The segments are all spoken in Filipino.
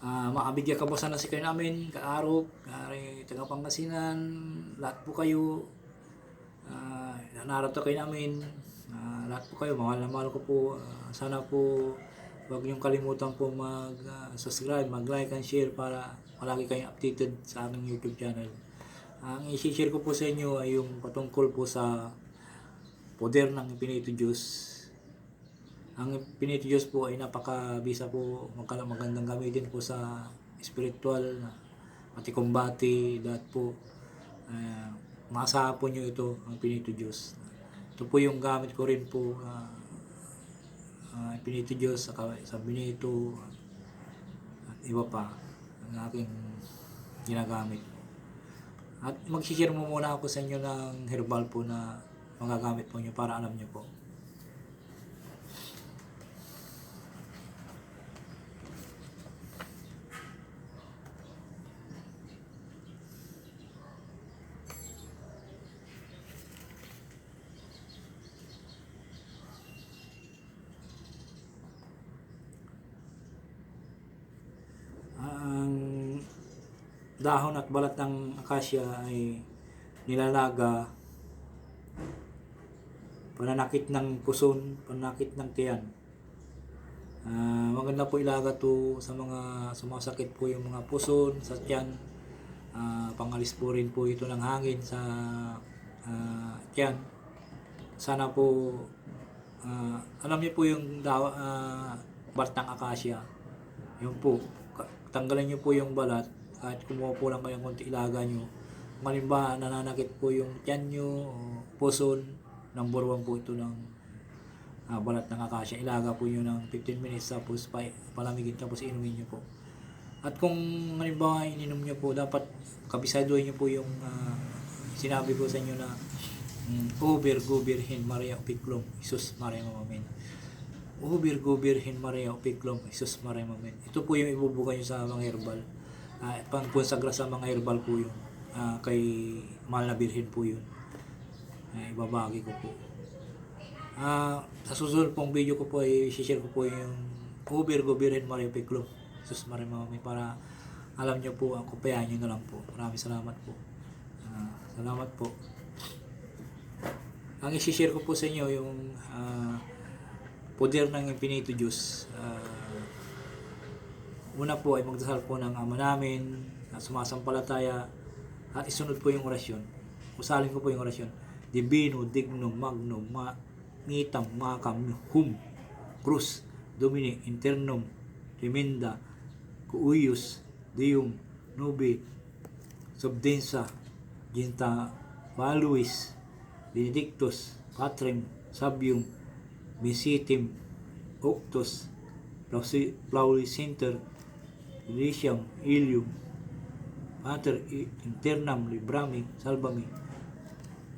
Ah, makabigyan ka po sana si kayo namin, kaarok, kari taga Pangasinan, lahat po kayo. Ah, narito kayo namin. Ah, lahat po kayo, mahal na mahal ko po. Ah, sana po huwag niyong kalimutan po mag-subscribe, mag-like and share para palagi kayong updated sa aming YouTube channel. Ang i-share ko po sa inyo ay yung patungkol po sa poder ng Pinito Diyos. Ang Pinito Diyos po ay napakabisa po, magkala magandang gamitin po sa spiritual pati kumbati, lahat po. Uh, maasahan po nyo ito, ang Pinito Diyos. Ito po yung gamit ko rin po, uh, uh, Pinito Diyos, sa, sa Pinito, at iba pa, ang aking ginagamit. At mag-share mo muna ako sa inyo ng herbal po na magagamit po nyo para alam nyo po. ang dahon at balat ng akasya ay nilalaga pananakit ng puson, pananakit ng tiyan. Ah, maganda po ilaga to sa mga sumasakit po yung mga puson, sa tiyan. Ah, pangalis po rin po ito ng hangin sa ah, tiyan. Sana po ah, alam niyo po yung daw, ah, balat ng akasya. Yun po, tanggalan niyo po yung balat at kumuha po lang kayong konti ilaga niyo. Kung halimbawa nananakit po yung tiyan niyo o puson, number one po ito ng ah, balat ng akasya. Ilaga po niyo ng 15 minutes tapos pa, palamigin tapos inumin niyo po. At kung halimbawa ininom niyo po, dapat kabisaduhin niyo po yung ah, sinabi ko sa inyo na mm, Uber, Gubirhin, Maria, Piklom, Isus, Maria, Mamamin. Uber, Gubirhin, Maria, Piklom, Isus, Maria, Mamamin. Ito po yung ibubuga niyo sa mga herbal. Uh, pangkonsagra sa mga herbal po yun. Ah, kay Mahal na Birhen po yun. Ay, ibabagi ko po. Ah, sa susunod pong video ko po ay share ko po yung Uber Gobirin Mario Piklom. Sus Maria Mami para alam niyo po ang kumpayan niyo na lang po. Maraming salamat po. Ah, salamat po. Ang i-share ko po sa inyo yung ah, poder ng Infinito Diyos. Ah, una po ay magdasal po ng Ama namin na sumasampalataya at isunod po yung orasyon. Usalin ko po yung orasyon. Divino, dignum, magnum, ma, mitam, makam, hum, cruz, domini, internum, remenda, cuius, dium, nubi, subdensa, ginta, valuis, benedictus, patrem, sabium, visitim, octus, Plausi- Plaudicenter, Elysium, Ilium, Mater i- internam librami, salvami,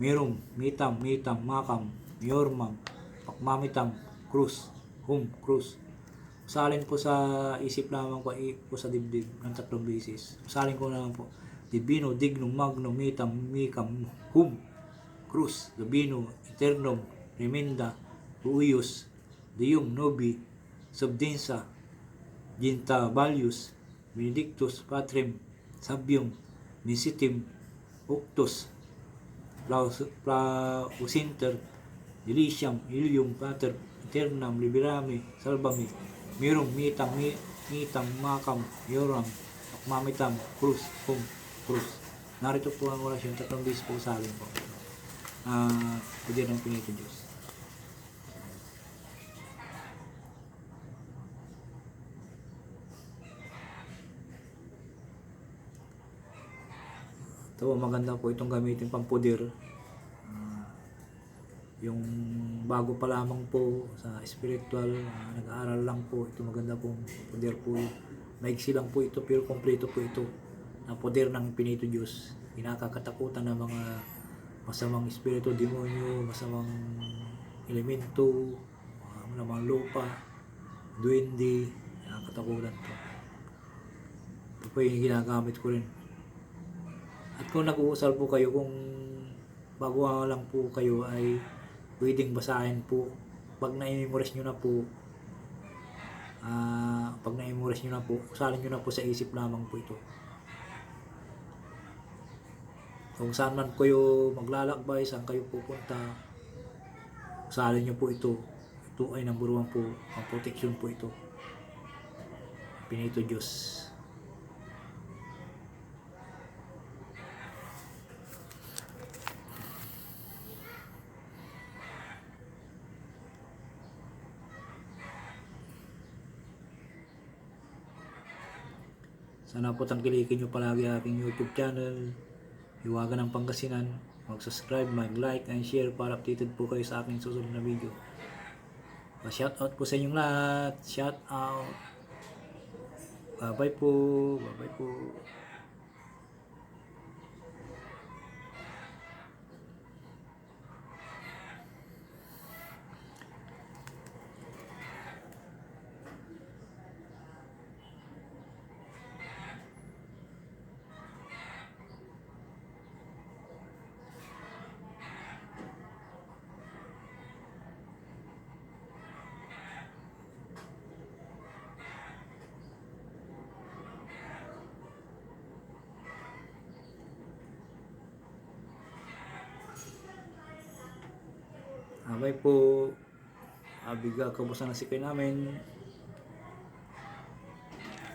mirum, mitam, mitam, makam, miormam, pakmamitam, cruz, hum, cruz. Usalin po sa isip lamang i- po sa dibdib ng tatlong beses. Usalin ko naman po, divino, dignum, magnum, mitam, mikam, hum, cruz, divino, eternum, remenda, uius, dium, nobi, subdensa, ginta, valius, benedictus, patrem, sabium, misitim, octus, Plaus- Plausinter, Deliciam, Ilium, Pater, Eternam, Liberami, Salvami, Mirum, Mitam, Mi- Mitam, Makam, Yoram, Akmamitam, Cruz, Hum, Cruz. Narito po ang orasyon, tatlong beses po sa akin po. Uh, ng Pinito Diyos. Ito, maganda po itong gamitin pang puder. Ah, yung bago pa lamang po sa spiritual, ah, nag-aaral lang po, ito maganda pong puder po. Maigsi lang po ito pero kompleto po ito na poder ng Pinito Diyos. Pinakakatakutan ng mga masamang espiritu, demonyo, masamang elemento, uh, malamang lupa, duwende, nakakatakutan to. Ito po yung ginagamit ko rin. At kung nag-uusal po kayo, kung bago lang po kayo ay pwedeng basahin po. Pag na-memorize nyo na po, ah pag na-memorize nyo na po. Usalin nyo na po sa isip lamang po ito. Kung saan man kayo maglalakbay, saan kayo pupunta, usalin nyo po ito. Ito ay number one po, ang protection po ito. Pinito Diyos. Sana po tangkilikin nyo palagi aking YouTube channel, Hiwaga ng Pangasinan. Mag-subscribe, mag-like, and share para updated po kayo sa aking susunod na video. Pa-shout out po sa inyong lahat. Shout out. Bye-bye po. Bye-bye po. Abay po. Abiga, kamusta na si kayo namin?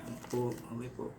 Abay po. Abay po.